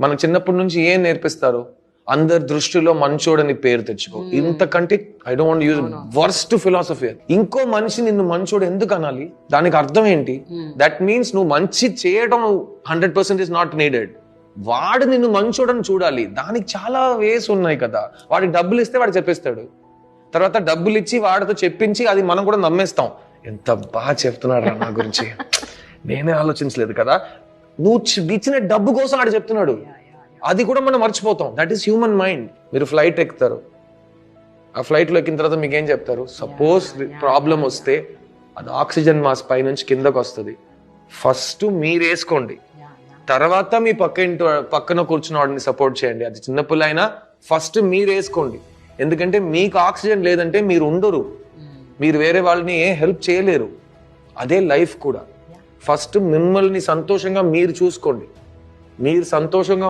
మన చిన్నప్పటి నుంచి ఏం నేర్పిస్తారు? అందరి దృష్టిలో మంచోడని పేరు తెచ్చుకో. ఇంతకంటే I don't use worst philosophy ఇంకో మనిషి నిన్ను మంచోడు ఎందుకు అనాలి? దానికి అర్థం ఏంటి? దట్ మీన్స్ నువ్వు మంచి చేయడం hundred percent is not needed వాడు నిన్ను మంచోడని చూడాలి. దానికి చాలా వేస్ ఉన్నాయి కదా. వాడికి డబ్బులు ఇస్తే వాడు చెప్పేస్తాడు. తర్వాత డబ్బులు ఇచ్చి వాడితో చెప్పించి అది మనం కూడా నమ్మేస్తాం. ఎంత బాగా చెప్తున్నాడు నా గురించి. నేనే ఆలోచించలేదు కదా. నువ్వు ఇచ్చిన డబ్బు కోసం ఆడు చెప్తున్నాడు. అది కూడా మనం మర్చిపోతాం. దట్ ఈస్ హ్యూమన్ మైండ్ మీరు ఫ్లైట్ ఎక్కుతారు. ఆ ఫ్లైట్లో ఎక్కిన తర్వాత మీకు ఏం చెప్తారు సపోజ్ ప్రాబ్లం వస్తే అది ఆక్సిజన్ మాస్ పైనుంచి కిందకు వస్తుంది. ఫస్ట్ మీరు వేసుకోండి. తర్వాత మీ పక్క ఇంటి పక్కన కూర్చున్న వాడిని సపోర్ట్ చేయండి. అది చిన్నపిల్ల అయినా ఫస్ట్ మీరు వేసుకోండి. ఎందుకంటే మీకు ఆక్సిజన్ లేదంటే మీరు ఉండరు. మీరు వేరే వాళ్ళని ఏ హెల్ప్ చేయలేరు. అదే లైఫ్ కూడా. ఫస్ట్ మిమ్మల్ని సంతోషంగా మీరు చూసుకోండి. మీరు సంతోషంగా